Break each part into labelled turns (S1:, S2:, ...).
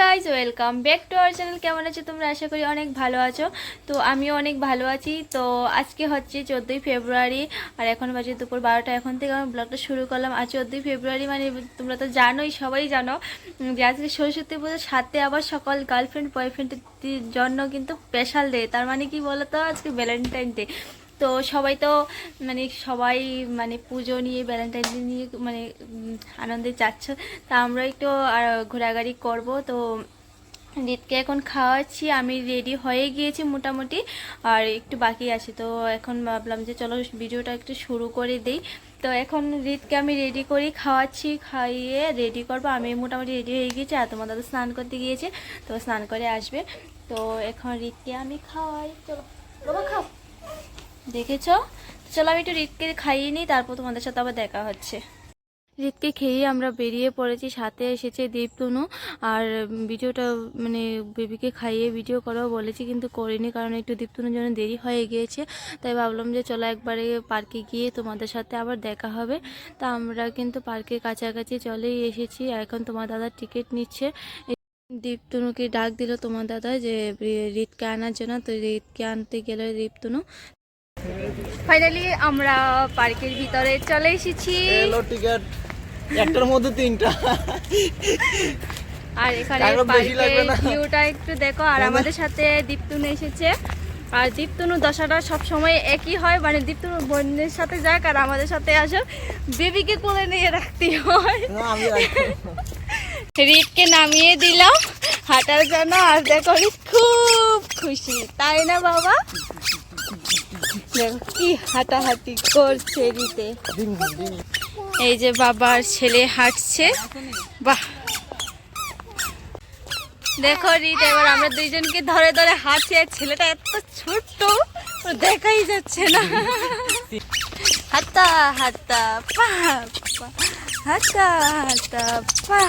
S1: Guys welcome back to our channel কেমন আছো তোমরা? আশা করি অনেক ভালো আছো। তো আমিও অনেক ভালো আছি। তো আজকে হচ্ছে চোদ্দোই ফেব্রুয়ারি, আর এখন বাজে দুপুর বারোটা। এখন থেকে আমি ব্লগটা শুরু করলাম। আর চোদ্দোই ফেব্রুয়ারি মানে তোমরা তো জানোই, সবাই জানো, যে আজকে সরস্বতী পুজোর সাথে আবার সকল গার্লফ্রেন্ড বয়ফ্রেন্ডের জন্য কিন্তু স্পেশাল ডে তার মানে কি বলো তো আজকে ভ্যালেন্টাইন ডে তো সবাই তো মানে সবাই মানে পুজো নিয়ে ভ্যালেন্টাইন ডে নিয়ে মানে আনন্দে যাচ্ছে। তা আমরা একটু ঘোরাঘুরি করব। তো রিতকে এখন খাওয়াচ্ছি, আমি রেডি হয়ে গিয়েছি মোটামুটি। আর একটু বাকি আছে, তো এখন ভাবলাম যে চলো ভিডিওটা একটু শুরু করে দিই। তো এখন রিতকে আমি রেডি করি, খাওয়াচ্ছি, খাইয়ে রেডি করব। আমি মোটামুটি রেডি হয়ে গিয়েছি, আর তোমার দাদা স্নান করতে গিয়েছে, তো স্নান করে আসবে। তো এখন রিতকে আমি খাওয়াই, চলো। বাবা খাও। দেখেছ? চলো আমি একটু রিতকে খাইয়ে নিই, তারপর তোমাদের সাথে আবার দেখা হচ্ছে। রিতকে খেয়ে আমরা বেরিয়ে পড়েছি, সাথে এসেছে দীপতনু আর ভিডিওটা মানে বেবিকে খাইয়ে ভিডিও করাও বলেছি, কিন্তু করিনি, কারণ একটু দীপতনুর জন্য দেরি হয়ে গিয়েছে। তাই ভাবলাম যে চলো একবারে পার্কে গিয়ে তোমাদের সাথে আবার দেখা হবে। তা আমরা কিন্তু পার্কের কাছাকাছি চলেই এসেছি, এখন তোমার দাদা টিকিট নিচ্ছে। দীপতনুকে ডাক দিল তোমার দাদা যে রিতকে আনার জন্য। তো রিতকে আনতে গেলে দীপতনু ফাইনালি আমরা পার্কের ভিতরে চলে এসেছি।
S2: এলো টিকিট একটার মধ্যে তিনটা।
S1: আর এখানে পার্কের ভিউটা একটু দেখো আর
S2: না।
S1: আমাদের সাথে দীপ্তনু এসেছে। আর দীপ্তনু দশাটা সব সময় একই হয় মানে দীপ্তনু বোনের সাথে যাক আর আমাদের সাথে আসো বেবিকে কোলে নিয়ে রাখতে হয়।
S2: আমি
S1: নামিয়ে দিলাম। হাঁটার জন্য আর দেখো খুব খুশি। তাই না বাবা? কি হাঁটাহাঁটি করছে
S2: দিন।
S1: এই যে বাবার ছেলে হাঁটছে। বাহ। দেখো রিত, এবার আমরা দুইজনকে ধরে ধরে হাঁটছি, আর ছেলেটা এত ছোট্ট দেখাই যাচ্ছে না। হাতা হাতা পা হাতা হাতা পা।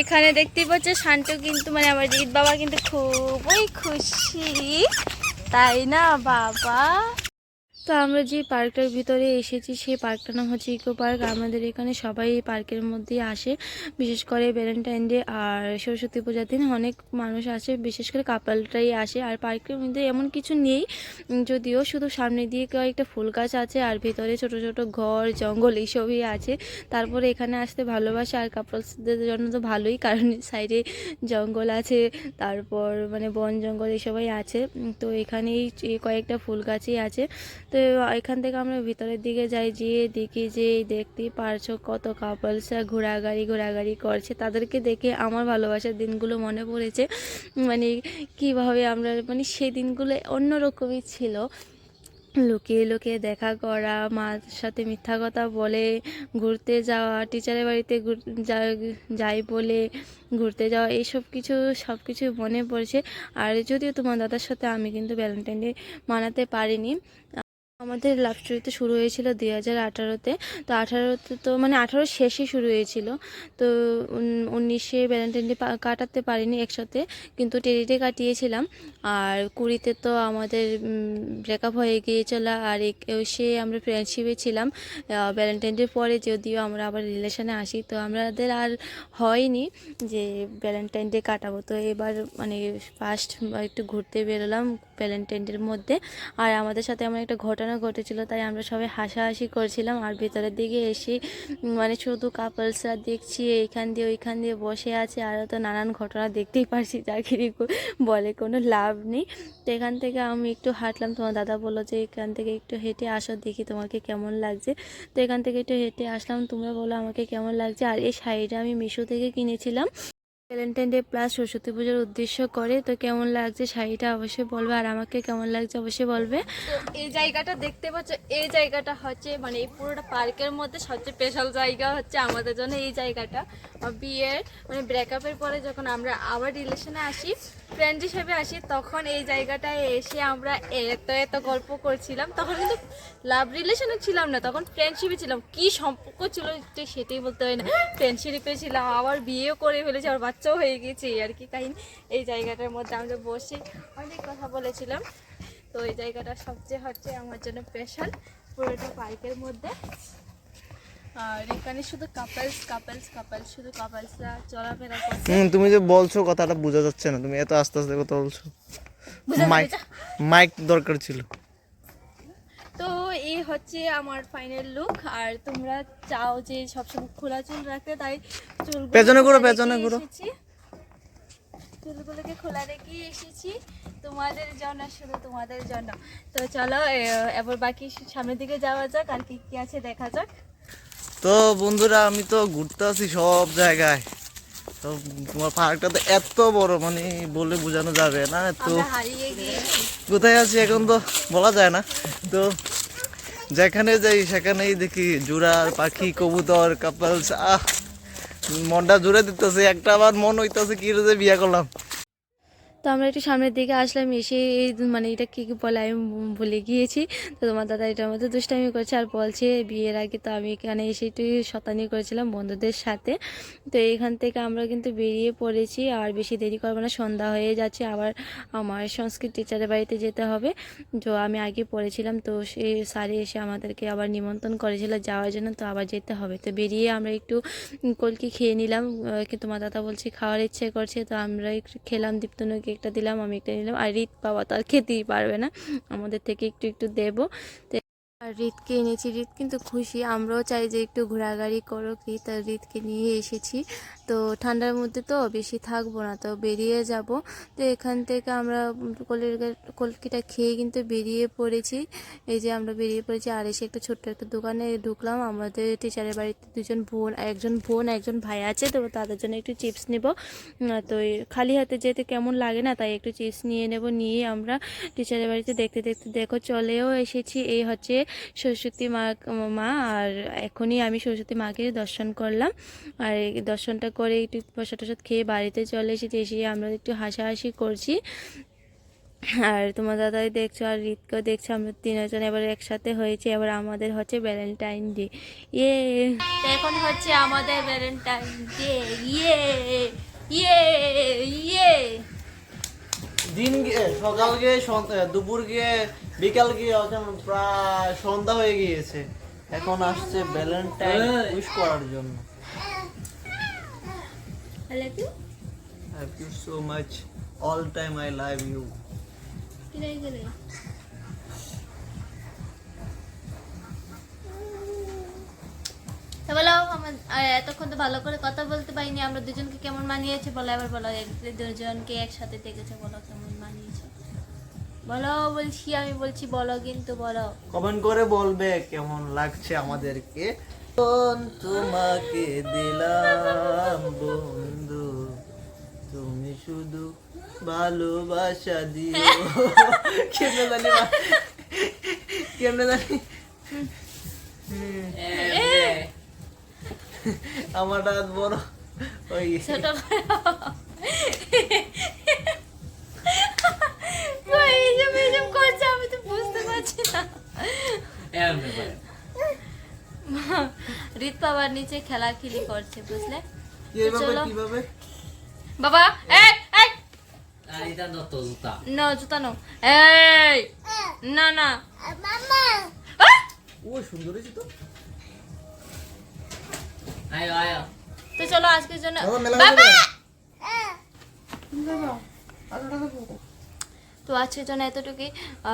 S1: এখানে দেখতেই পাচ্ছ, শান্ত কিন্তু মানে আমার রিত বাবা কিন্তু খুবই খুশি। তাই না বাবা তো আমরা যে পার্কটার ভিতরে এসেছি, সেই পার্কটার নাম হচ্ছে ইকো পার্ক। আমাদের এখানে সবাই এই পার্কের মধ্যেই আসে, বিশেষ করে ভ্যালেন্টাইন ডে আর সরস্বতী পূজার দিন অনেক মানুষ আসে, বিশেষ করে কাপালটাই আসে। আর পার্কের মধ্যে এমন কিছু নেই, যদিও শুধু সামনে দিয়ে কয়েকটা ফুল গাছ আছে আর ভিতরে ছোট ছোট ঘর, জঙ্গল এইসবই আছে। তারপরে এখানে আসতে ভালোবাসে আর কাপলসদের জন্য তো ভালোই, কারণ সাইডে জঙ্গল আছে, তারপর মানে বন জঙ্গল এসবই আছে। তো এখানেই কয়েকটা ফুল গাছই আছে। তো এখান থেকে আমরা ভিতরের দিকে যাই, যেয়ে দেখি যে দেখতেই পারছ কত কাপলসরা ঘোরাঘুরি ঘোরাঘুরি করছে। তাদেরকে দেখে আমার ভালোবাসার দিনগুলো মনে পড়েছে। মানে কীভাবে আমরা মানে সেই দিনগুলো অন্যরকমই ছিল। লুকিয়ে লুকিয়ে দেখা করা, মার সাথে মিথ্যা কথা বলে, ঘুরতে যাওয়া, টিচারের বাড়িতে যাই বলে, ঘুরতে যাওয়া, এইসব কিছু, সব কিছু মনে পড়ছে। আর যদিও তোমার দাদার সাথে আমি কিন্তু ভ্যালেন্টাইন ডে মানাতে পারিনি আমাদের লাভ স্টোরি তো শুরু হয়েছিল দুই হাজার আঠারোতে। তো আঠারোতে তো মানে আঠারো শেষে শুরু হয়েছিল। তো উনিশে ভ্যালেন্টাইন ডে কাটাতে পারিনি একসাথে, কিন্তু টেরিতে কাটিয়েছিলাম। আর কুড়িতে তো আমাদের ব্রেকআপ হয়ে গিয়েছিল। আর সে আমরা ফ্রেন্ডশিপে ছিলাম। ভ্যালেন্টাইন ডে পরে যদিও আমরা আবার রিলেশনে আসি। তো আমাদের আর হয়নি যে ভ্যালেন্টাইন ডে কাটাবো। তো এবার মানে ফার্স্ট একটু ঘুরতে বেরোলাম ভ্যালেন্টাইন ডের মধ্যে। আর আমাদের সাথে আমার একটা ঘটনা ঘটেছিল, তাই আমরা সবাই হাসাহাসি করছিলাম। আর ভেতরের দিকে এসে মানে শুধু কাপলসরা দেখছি এইখান দিয়ে ওইখান দিয়ে বসে আছে আরও তো নানান ঘটনা দেখতেই পারছি চাকরি বলে কোনো লাভ নেই। তো এখান থেকে আমি একটু হাঁটলাম, তোমার দাদা বলল যে এখান থেকে একটু হেঁটে আসো, দেখি তোমাকে কেমন লাগছে। তো এখান থেকে একটু হেঁটে আসলাম, তোমরা বলো আমাকে কেমন লাগছে। আর এই শাড়িটা আমি মিশো থেকে কিনেছিলাম। ভ্যালেন্টাইন ডে প্লাস সরস্বতী পুজোর উদ্দেশ্য করে, তো কেমন লাগছে শাড়িটা অবশ্যই বলবে আর আমাকে কেমন লাগছে অবশ্যই বলবে। এই জায়গাটা দেখতে পাচ্ছ, এই জায়গাটা হচ্ছে মানে এই পুরোটা পার্কের মধ্যে সবচেয়ে স্পেশাল জায়গা হচ্ছে আমাদের জন্য এই জায়গাটা। বিয়ের মানে ব্রেকআপের পরে যখন আমরা আবার রিলেশনে আসি ফ্রেন্ড হিসেবে আসি, তখন এই জায়গাটায় এসে আমরা এত এত গল্প করছিলাম। তখন কিন্তু লাভ রিলেশনে ছিলাম না, তখন ফ্রেন্ডশিপে ছিলাম। কি সম্পর্ক ছিল সেটাই বলতে হয় না। ফ্রেন্ডশিপে ছিলাম, আবার বিয়েও করে ফেলেছি, আবার বাচ্চাও হয়ে গেছে, আর কি কাহিনী এই জায়গাটার মধ্যে আমরা বসে অনেক কথা বলেছিলাম। তো এই জায়গাটা সবচেয়ে হচ্ছে আমার জন্য স্পেশাল পুরোটা পার্কের মধ্যে। আর এখানে শুধু কাপলস কাপলস কাপলস শুধু কাপলসরা চলাফেরা করছে।
S2: হুম তুমি যে বলছো কথাটা বোঝা যাচ্ছে না। তুমি এত আস্তে আস্তে কথা বলছো।
S1: বুঝা
S2: মাইক মাইক দরকার ছিল।
S1: তো এই হচ্ছে আমার ফাইনাল লুক আর তোমরা চাও যে সবসময় খোলা চুল রাখতে তাই চুল
S2: পেছনে ঘুরো, পেছনে ঘুরো।
S1: চুলগুলোকে খোলা রেখে এসেছি। তোমাদের জন্য শুধু তোমাদের জন্য। তো চলো এবার বাকি সামনের দিকে যাওয়া যাক আর কি কি আছে দেখা যাক।
S2: তো বন্ধুরা আমি তো ঘুরতে আছি সব জায়গায়। তো তোমার পার্কটা তো এত বড় মানে বলে বোঝানো যাবে না তো কোথায় আছি এখন তো বলা যায় না। তো যেখানে যাই সেখানেই দেখি জুড়ার পাখি কবুতর কাপলস আহ মনটা জুড়ে দিতেছে একটা আবার মন হইতেছে কি যে বিয়া করলাম।
S1: তো আমরা একটু সামনের দিকে আসলাম, এসে এই মানে এটা কী কী বলে আমি ভুলে গিয়েছি। তো তোমার দাদা এটার মধ্যে দুষ্টামি করছে আর বলছে বিয়ের আগে তো আমি এখানে এসে একটু শতানি করেছিলাম বন্ধুদের সাথে। তো এখান থেকে আমরা কিন্তু বেরিয়ে পড়েছি, আর বেশি দেরি করব না, সন্ধ্যা হয়ে যাচ্ছে, আবার আমার সংস্কৃত টিচারের বাড়িতে যেতে হবে। তো আমি আগে পড়েছিলাম, তো সে স্যারে এসে আমাদেরকে আবার নিমন্ত্রণ করেছিল যাওয়ার জন্য, তো আবার যেতে হবে। তো বেরিয়ে আমরা একটু কলকি খেয়ে নিলাম কিন্তু তোমার দাদা বলছে খাওয়ার ইচ্ছে করছে, তো আমরা একটু খেলাম দীপ্তনুকে একটা দিলাম, আমি একটা নিলাম। আর ঋত পাওয়া তো আর খেতেই পারবে না। আমাদের থেকে একটু একটু দেবো। তো আর রিতকে এনেছি। রিত কিন্তু খুশি। আমরাও চাই যে একটু ঘোরাঘুরি করো কি তা রিতকে নিয়ে এসেছি। তো ঠান্ডার মধ্যে তো বেশি থাকব না, তো বেরিয়ে যাব। তো এখান থেকে আমরা কলের কলকিটা খেয়ে কিন্তু বেরিয়ে পড়েছি। এই যে আমরা বেরিয়ে পড়েছি আর এসে একটা ছোট্ট একটা দোকানে ঢুকলাম। আমাদের টিচারের বাড়িতে দুজন বোন, একজন বোন, একজন ভাই আছে। তো তাদের জন্য একটু চিপস নেব। তো খালি হাতে যেতে কেমন লাগে না, তাই একটু চিপস নিয়ে নেব। নিয়ে আমরা টিচারের বাড়িতে দেখতে দেখতে দেখো, চলেও এসেছি। এই হচ্ছে সরস্বতী মা মা, আর এখনই আমি সরস্বতী মাকে দর্শন করলাম। আর দর্শনটা করে একটু প্রসাদ টসাদ খেয়ে বাড়িতে চলে এসেছি, এসে আমরা একটু হাসাহাসি করছি। আর তোমার দাদাই দেখছ আর রিতকেও দেখছ, আমরা তিনজন এবার একসাথে হয়েছে। এবার আমাদের হচ্ছে ভ্যালেন্টাইন ডে ইয়ে। এখন হচ্ছে আমাদের ভ্যালেন্টাইন ডে ইয়ে। ইয়ে। ইয়ে।
S2: দিন গিয়ে সকাল গিয়ে দুপুর গিয়ে বিকাল গিয়ে এখন প্রায় সন্ধ্যা হয়ে গিয়েছে। এখন আসছে ভ্যালেন্টাইন উইশ করার জন্য।
S1: I love you.
S2: You so much all time I love you
S1: কিরাই বলো আমার আর এতক্ষণ তো ভালো করে কথা বলতে পারিনি আমরা দুজনকে কেমন মানিয়েছে? বলো এবার বলো দুজনকে একসাথে দেখেছে বলো কেমন মানিয়েছে? বলো বলছি আমি বলছি বলো কিন্তু বলো।
S2: কমেন্ট করে বলবে কেমন লাগছে আমাদেরকে। তোমাকে দিলাম বন্ধু? তুমি শুধু ভালোবাসা দিও। কেমনে জানি কেমনে জানি আমার হাত বড় ওই
S1: ছোট ভাই। এইসব এইসব করছে আমি তো বুঝতে পারছি না। রিত বাবার নিচে খেলাখেলি করছে বুঝলে? চলো। বাবা
S3: জুতা।
S1: না জুতা নো এই না না।
S2: ও সুন্দর হয়েছে তো।
S3: আয়ো আয়ো।
S1: তো চলো আজকের জন্য
S2: বাবা,
S1: তো আজকের জন্য এতটুকুই।